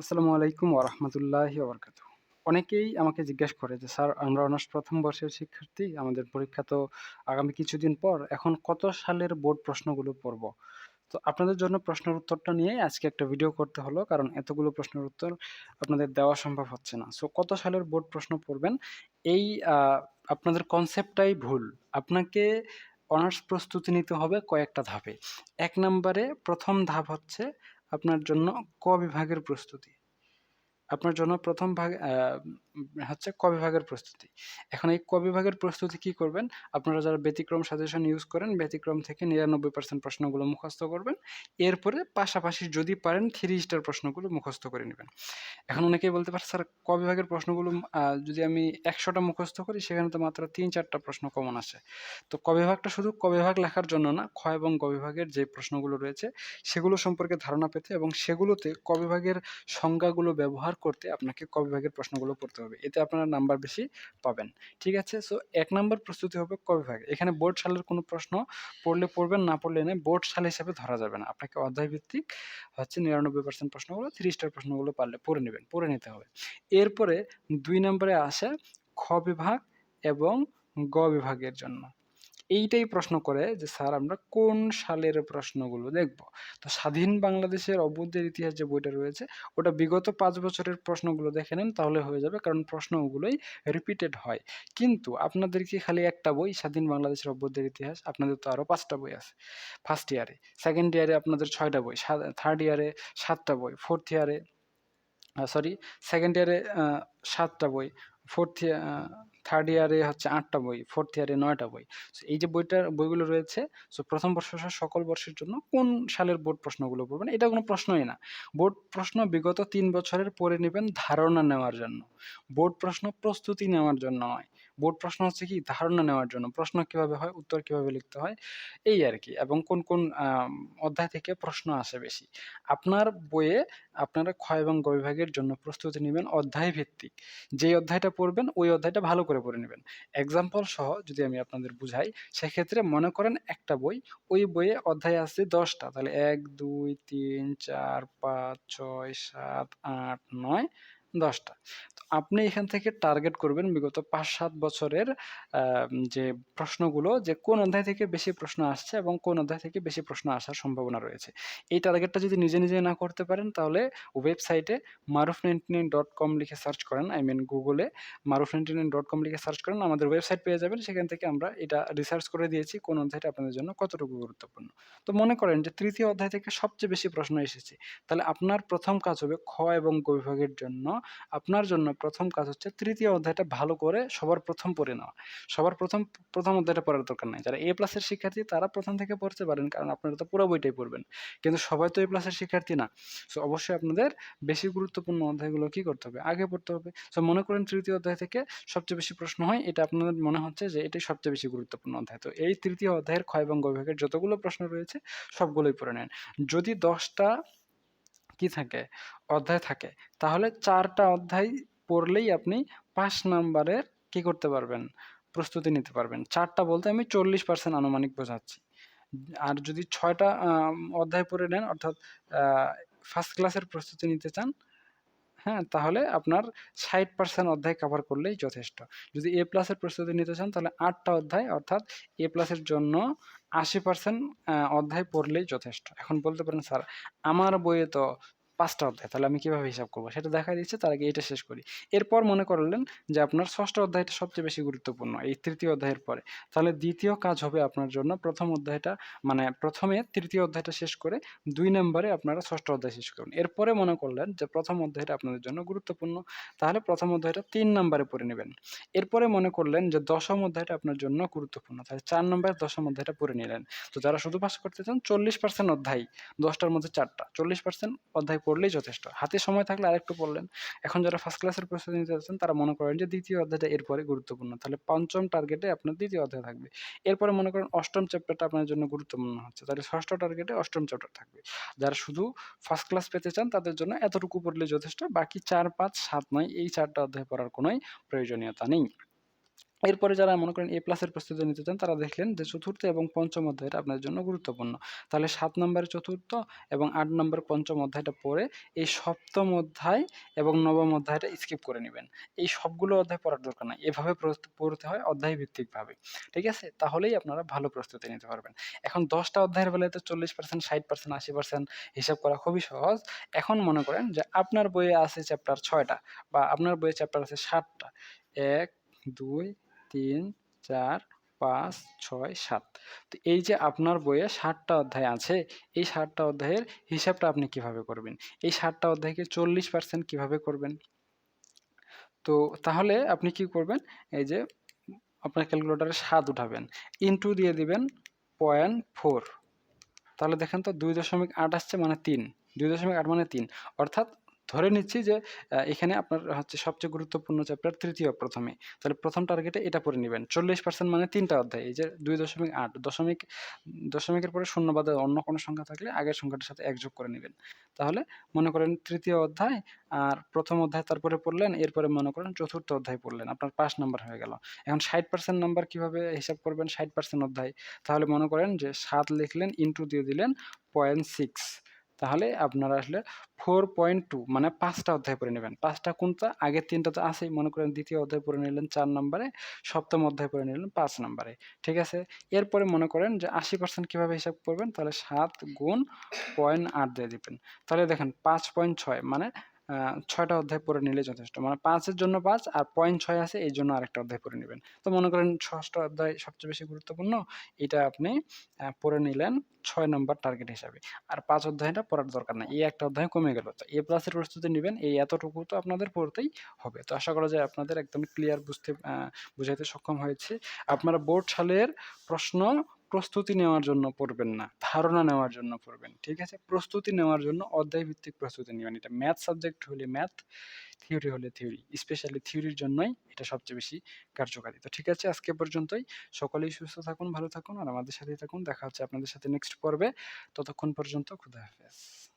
আসসালামু আলাইকুম ওরহমতুল্লাহি ওবরকাত অনেকেই আমাকে জিজ্ঞেস করে যে, স্যার, আমরা অনার্স প্রথম বর্ষের শিক্ষার্থী, আমাদের পরীক্ষা তো আগামী কিছুদিন পর, এখন কত সালের বোর্ড প্রশ্নগুলো পড়ব? তো আপনাদের জন্য প্রশ্নের উত্তরটা নিয়ে আজকে একটা ভিডিও করতে হলো, কারণ এতগুলো প্রশ্নের উত্তর আপনাদের দেওয়া সম্ভব হচ্ছে না। সো কত সালের বোর্ড প্রশ্ন পড়বেন? এই আপনাদের কনসেপ্টটাই ভুল। আপনাকে অনার্স প্রস্তুতি নিতে হবে কয়েকটা ধাপে। এক নম্বরে প্রথম ধাপ হচ্ছে আপনার জন্য ক বিভাগের প্রস্তুতি? আপনার জন্য প্রথম ভাগ হচ্ছে ক বিভাগের প্রস্তুতি। এখন এই ক বিভাগের প্রস্তুতি কি করবেন? আপনারা যারা ব্যতিক্রম সাজেশন ইউজ করেন, ব্যতিক্রম থেকে নিরানব্বই পার্সেন্ট প্রশ্নগুলো মুখস্থ করবেন। এরপরে পাশাপাশি যদি পারেন থ্রি স্টার প্রশ্নগুলো মুখস্থ করে নেবেন। এখন অনেকেই বলতে পারে, স্যার, ক বিভাগের প্রশ্নগুলো যদি আমি একশোটা মুখস্থ করি, সেখানে তো মাত্র তিন চারটা প্রশ্ন কমন আসে তো ক বিভাগটা শুধু ক বিভাগ লেখার জন্য না, খ এবং গ বিভাগের যে প্রশ্নগুলো রয়েছে, সেগুলো সম্পর্কে ধারণা পেতে এবং সেগুলোতে ক বিভাগের সংজ্ঞাগুলো ব্যবহার করতে আপনাকে ক বিভাগের প্রশ্নগুলো পড়তে হবে। এতে আপনারা নাম্বার বেশি পাবেন। ঠিক আছে? সো এক নাম্বার প্রস্তুতি হবে কবে বিভাগে। এখানে বোর্ড সালের কোনো প্রশ্ন পড়লে পড়বেন, না পড়লে এনে বোর্ড সাল হিসাবে ধরা যাবে না। আপনাকে অধ্যায় ভিত্তিক হচ্ছে নিরানব্বই পার্সেন্ট প্রশ্নগুলো থ্রি স্টার প্রশ্নগুলো পারলে পড়ে নেবেন, পড়ে নিতে হবে। এরপরে দুই নম্বরে আসে খ বিভাগ এবং গ বিভাগের জন্য। এইটাই প্রশ্ন করে যে, স্যার, আমরা কোন সালের প্রশ্নগুলো দেখব? তো স্বাধীন বাংলাদেশের অভ্যুদয়ের ইতিহাস যে বইটা রয়েছে, ওটা বিগত পাঁচ বছরের প্রশ্নগুলো দেখে নেন, তাহলে হয়ে যাবে, কারণ প্রশ্ন ওগুলোই রিপিটেড হয়। কিন্তু আপনাদেরকে খালি একটা বই, স্বাধীন বাংলাদেশের অভ্যুদয়ের ইতিহাস? আপনাদের তো আরও পাঁচটা বই আছে। ফার্স্ট ইয়ারে সেকেন্ড ইয়ারে আপনাদের ছয়টা বই থার্ড ইয়ারে সাতটা বই ফোর্থ ইয়ারে সরি সেকেন্ড ইয়ারে সাতটা বই ফোর্থ থার্ড ইয়ারে হচ্ছে আটটা বই ফোর্থ ইয়ারে নয়টা বই। এই যে বইটার, বইগুলো রয়েছে সো প্রথম বর্ষ সকল বর্ষের জন্য কোন সালের বোর্ড প্রশ্নগুলো পড়বেন? এটা কোনো প্রশ্নই না। বোর্ড প্রশ্ন বিগত তিন বছরের পড়ে নেবেন ধারণা নেওয়ার জন্য। বোর্ড প্রশ্ন প্রস্তুতি নেওয়ার জন্য নয়। বোর্ড প্রশ্ন হচ্ছে কি? ধারণা নেওয়ার জন্য। প্রশ্ন কীভাবে হয়? উত্তর কীভাবে লিখতে হয়? এই আর কি। এবং কোন কোন অধ্যায় থেকে প্রশ্ন আসে বেশি। আপনার বইয়ে আপনারা ক্ষয় এবং গ বিভাগের জন্য প্রস্তুতি নেবেন অধ্যায় ভিত্তিক যেই অধ্যায়টা পড়বেন, ওই অধ্যায়টা ভালো করে পড়ে নেবেন। এক্সাম্পল সহ যদি আমি আপনাদের বুঝাই, সেক্ষেত্রে মনে করেন একটা বই, ওই বইয়ে অধ্যায় আছে দশটা। তাহলে এক, দুই, তিন, চার, পাঁচ, ছয়, সাত, আট, নয় দশটা। তো আপনি এখান থেকে টার্গেট করবেন বিগত পাঁচ সাত বছরের যে প্রশ্নগুলো যে কোন অধ্যায় থেকে বেশি প্রশ্ন আসছে এবং কোন অধ্যায় থেকে বেশি প্রশ্ন আসার সম্ভাবনা রয়েছে। এই টার্গেটটা যদি নিজে নিজে না করতে পারেন তাহলে ওয়েবসাইটে Maruf ninety nine dot com লিখে সার্চ করেন আই মিন গুগলে Maruf ninety nine dot com লিখে সার্চ করেন, আমাদের ওয়েবসাইট পেয়ে যাবেন। সেখান থেকে আমরা এটা রিসার্চ করে দিয়েছি কোন অধ্যায়টা আপনাদের জন্য কতটুকু গুরুত্বপূর্ণ। তো মনে করেন যে তৃতীয় অধ্যায় থেকে সবচেয়ে বেশি প্রশ্ন এসেছে। তাহলে আপনার প্রথম কাজ হবে খ এবং গ বিভাগের জন্য আপনার জন্য প্রথম কাজ হচ্ছে তৃতীয় অধ্যায়টা ভালো করে সবার প্রথম পড়ে নেওয়া। সবার প্রথম প্রথম অধ্যায়টা পড়ার দরকার নাই। যারা এ প্লাসের শিক্ষার্থী, তারা প্রথম থেকে পড়তে পারেন, কারণ আপনারা তো পুরো বইটাই পড়বেন। কিন্তু সবাই তো এ প্লাসের শিক্ষার্থী না। সো অবশ্যই আপনাদের বেশি গুরুত্বপূর্ণ অধ্যায়গুলো কি করতে হবে? আগে পড়তে হবে। সো মনে করেন তৃতীয় অধ্যায় থেকে সবচেয়ে বেশি প্রশ্ন হয়, এটা আপনাদের মনে হচ্ছে যে এটাই সবচেয়ে বেশি গুরুত্বপূর্ণ অধ্যায়। তো এই তৃতীয় অধ্যায়ের ক্ষয় এবং গ বিভাগের যতগুলো প্রশ্ন রয়েছে, সবগুলোই পড়ে নেন। যদি দশটা কি থাকে? অধ্যায় থাকে। তাহলে চারটা অধ্যায় পড়লেই আপনি পাঁচ নাম্বারের কি করতে পারবেন? প্রস্তুতি নিতে পারবেন। চারটা বলতে আমি চল্লিশ পার্সেন্ট আনুমানিক বোঝাচ্ছি। আর যদি ছয়টা অধ্যায় পড়ে নেন, অর্থাৎ ফার্স্ট ক্লাসের প্রস্তুতি নিতে চান হ্যাঁ তাহলে আপনার ষাট পার্সেন্ট অধ্যায় কভার করলেই যথেষ্ট। যদি এ প্লাসের প্রস্তুতি নিতে চান, তাহলে আটটা অধ্যায়, অর্থাৎ এ প্লাসের জন্য আশি পার্সেন্ট অধ্যায় পড়লেই যথেষ্ট। এখন বলতে পারেন, স্যার, আমার বইয়ে তো পাঁচটা অধ্যায়, তাহলে আমি কীভাবে হিসাব করব? সেটা দেখা দিচ্ছে, তার আগে এটা শেষ করি। এরপর মনে করলেন যে আপনার ষষ্ঠ অধ্যায়টা সবচেয়ে বেশি গুরুত্বপূর্ণ, এই তৃতীয় অধ্যায়ের পরে। তাহলে দ্বিতীয় কাজ হবে আপনার জন্য প্রথম অধ্যায়টা মানে প্রথমে তৃতীয় অধ্যায়টা শেষ করে দুই নম্বরে আপনারা ষষ্ঠ অধ্যায় শেষ করুন। এরপরে মনে করলেন যে প্রথম অধ্যায়টা আপনাদের জন্য গুরুত্বপূর্ণ, তাহলে প্রথম অধ্যায়টা তিন নম্বরে পড়ে নেবেন। এরপরে মনে করলেন যে দশম অধ্যায়টা আপনার জন্য গুরুত্বপূর্ণ, তাহলে চার নম্বরে দশম অধ্যায়টা পড়ে নিলেন। তো যারা শুধু পাস করতে চান, চল্লিশ পার্সেন্ট অধ্যায়, দশটার মধ্যে চারটা, চল্লিশ পার্সেন্ট অধ্যায় পড়লেই যথেষ্ট। হাতে সময় থাকলে আরেকটু পড়লেন। এখন যারা ফার্স্ট ক্লাসের প্রস্তুতি নিতে যাচ্ছেন, তারা মনে করেন যে দ্বিতীয় অধ্যায়টা এরপরে গুরুত্বপূর্ণ। তাহলে পঞ্চম টার্গেটে আপনার দ্বিতীয় অধ্যায় থাকবে। এরপরে মনে করেন অষ্টম চ্যাপ্টারটা আপনার জন্য গুরুত্বপূর্ণ হচ্ছে। তাহলে ষষ্ঠ টার্গেটে অষ্টম চ্যাপ্টার থাকবে। যারা শুধু ফার্স্ট ক্লাস পেতে চান, তাদের জন্য এতটুকু পড়লে যথেষ্ট। বাকি চার, পাঁচ, সাত, নয়, এই চারটা অধ্যায় পড়ার কোনোই প্রয়োজনীয়তা নেই। এরপরে যারা মনে করেন এ প্লাসের প্রস্তুতি নিতে চান, তারা দেখলেন যে চতুর্থ এবং পঞ্চম অধ্যায়টা আপনার জন্য গুরুত্বপূর্ণ। তাহলে সাত নম্বরের চতুর্থ এবং আট নম্বর পঞ্চম অধ্যায়টা পড়ে এই সপ্তম অধ্যায় এবং নবম অধ্যায়টা স্কিপ করে নেবেন। এই সবগুলো অধ্যায় পড়ার দরকার নাই। এভাবে পড়তে হয় অধ্যায় ভিত্তিকভাবে ঠিক আছে? তাহলেই আপনারা ভালো প্রস্তুতি নিতে পারবেন। এখন দশটা অধ্যায়ের বেলায় তো চল্লিশ পার্সেন্ট ষাট পার্সেন্ট আশি পার্সেন্ট হিসাব করা খুবই সহজ। এখন মনে করেন যে আপনার বইয়ে আছে চ্যাপ্টার ছয়টা বা আপনার বইয়ে চ্যাপ্টার আছে সাতটা। এক দুই, তিন, চার, পাঁচ, ছয়, সাত। তো এই যে আপনার বইয়ে ষাটটা অধ্যায় আছে, এই ষাটটা অধ্যায়ের হিসাবটা আপনি কীভাবে করবেন? এই ষাটটা অধ্যায়কে চল্লিশ পার্সেন্ট কীভাবে করবেন? তো তাহলে আপনি কি করবেন? এই যে আপনার ক্যালকুলেটারে সাত উঠাবেন। ইনটু দিয়ে দিবেন পয়েন্ট ফোর তাহলে দেখেন তো দুই দশমিক আট আসছে মানে তিন। দুই দশমিক আট মানে তিন। অর্থাৎ ধরে নিচ্ছি যে এখানে আপনার হচ্ছে সবচেয়ে গুরুত্বপূর্ণ চ্যাপ্টার তৃতীয় প্রথমে। তাহলে প্রথম টার্গেটে এটা পড়ে নেবেন। চল্লিশ পার্সেন্ট মানে তিনটা অধ্যায়। এই যে দুই দশমিক আট, দশমিক, দশমিকের পরে শূন্য বাদে অন্য কোনো সংখ্যা থাকলে আগের সংখ্যাটার সাথে একযোগ করে নেবেন। তাহলে মনে করেন তৃতীয় অধ্যায় আর প্রথম অধ্যায় তারপরে পড়লেন, এরপরে মনে করেন চতুর্থ অধ্যায় পড়লেন। আপনার পাঁচ নাম্বার হয়ে গেল। এখন ষাট পার্সেন্ট নাম্বার কীভাবে হিসাব করবেন? ষাট পার্সেন্ট অধ্যায়। তাহলে মনে করেন যে সাত লিখলেন ইন্টু দিয়ে দিলেন পয়েন্ট সিক্স তাহলে আপনারা আসলে ফোর পয়েন্ট টু মানে পাঁচটা অধ্যায় পড়ে নেবেন। পাঁচটা কোনটা? আগের তিনটা তো আছেই। মনে করেন দ্বিতীয় অধ্যায় পড়ে নিলেন চার নম্বরে, সপ্তম অধ্যায় পড়ে নিলেন পাঁচ নম্বরে। ঠিক আছে? এরপরে মনে করেন যে আশি পার্সেন্ট কীভাবে হিসাব করবেন? তাহলে সাত গুণ পয়েন্ট আট দিয়ে দেবেন। তাহলে দেখেন পাঁচ পয়েন্ট ছয় মানে ছয়টা অধ্যায় পড়ে নিলে যথেষ্ট। মানে পাঁচের জন্য পাঁচ আর পয়েন্ট ছয় আছে এই জন্য আরেকটা অধ্যায় পড়ে নেবেন। তো মনে করেন ষষ্ঠ অধ্যায় সবচেয়ে বেশি গুরুত্বপূর্ণ, এটা আপনি পড়ে নিলেন ছয় নম্বর টার্গেট হিসাবে। আর পাঁচ অধ্যায়টা পড়ার দরকার নাই, এই একটা অধ্যায় কমে গেল। তো এ প্লাসের প্রস্তুতি নেবেন, এই এতটুকু তো আপনাদের পড়তেই হবে। তো আশা করা যায় আপনাদের একদম ক্লিয়ার বুঝতে বুঝাইতে সক্ষম হয়েছে। আপনারা বোর্ড সালের প্রশ্ন প্রস্তুতি নেওয়ার জন্য পড়বেন না, ধারণা নেওয়ার জন্য পড়বেন, ঠিক আছে? প্রস্তুতি নেওয়ার জন্য অধ্যায় ভিত্তিক প্রস্তুতি নেবেন। এটা ম্যাথ সাবজেক্ট হলে ম্যাথ থিওরি হলে থিওরি স্পেশালি থিওরির জন্যই এটা সবচেয়ে বেশি কার্যকারী। তো ঠিক আছে, আজকে পর্যন্তই। সকলেই সুস্থ থাকুন, ভালো থাকুন, আর আমাদের সাথেই থাকুন। দেখা হচ্ছে আপনাদের সাথে নেক্সট পর্বে। ততক্ষণ পর্যন্ত খুদা হাফেজ।